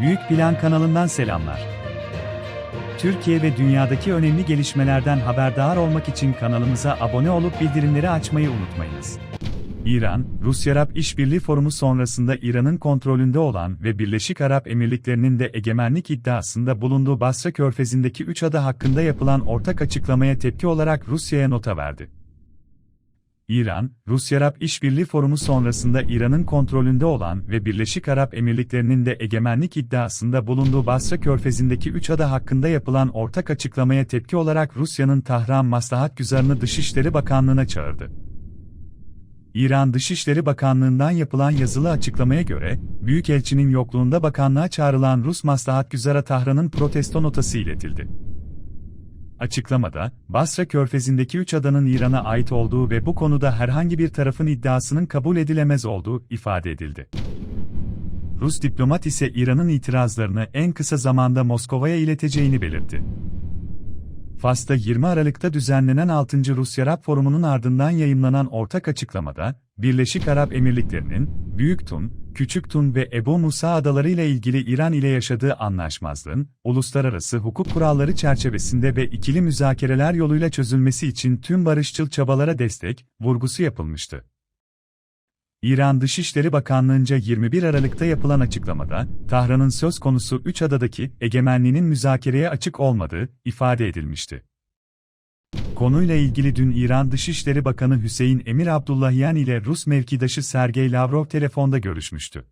Büyük Plan kanalından selamlar. Türkiye ve dünyadaki önemli gelişmelerden haberdar olmak için kanalımıza abone olup bildirimleri açmayı unutmayınız. İran, Rusya-Arap İşbirliği Forumu sonrasında İran'ın kontrolünde olan ve Birleşik Arap Emirlikleri'nin de egemenlik iddiasında bulunduğu Basra Körfezi'ndeki üç ada hakkında yapılan ortak açıklamaya tepki olarak Rusya'ya nota verdi. İran, Rusya-Arap İşbirliği Forumu sonrasında İran'ın kontrolünde olan ve Birleşik Arap Emirlikleri'nin de egemenlik iddiasında bulunduğu Basra Körfezi'ndeki üç ada hakkında yapılan ortak açıklamaya tepki olarak Rusya'nın Tahran Maslahat Güzarını Dışişleri Bakanlığı'na çağırdı. İran Dışişleri Bakanlığı'ndan yapılan yazılı açıklamaya göre, Büyükelçinin yokluğunda bakanlığa çağrılan Rus Maslahat Güzar'a Tahran'ın protesto notası iletildi. Açıklamada, Basra Körfezi'ndeki üç adanın İran'a ait olduğu ve bu konuda herhangi bir tarafın iddiasının kabul edilemez olduğu ifade edildi. Rus diplomat ise İran'ın itirazlarını en kısa zamanda Moskova'ya ileteceğini belirtti. Fas'ta 20 Aralık'ta düzenlenen 6. Rusya-Arap Forumu'nun ardından yayımlanan ortak açıklamada, Birleşik Arap Emirlikleri'nin, Büyük Tun, Küçük Tun ve Ebu Musa adaları ile ilgili İran ile yaşadığı anlaşmazlığın, uluslararası hukuk kuralları çerçevesinde ve ikili müzakereler yoluyla çözülmesi için tüm barışçıl çabalara destek, vurgusu yapılmıştı. İran Dışişleri Bakanlığı'nca 21 Aralık'ta yapılan açıklamada, Tahran'ın söz konusu üç adadaki egemenliğinin müzakereye açık olmadığı ifade edilmişti. Konuyla ilgili dün İran Dışişleri Bakanı Hüseyin Emir Abdullahian ile Rus mevkidaşı Sergey Lavrov telefonda görüşmüştü.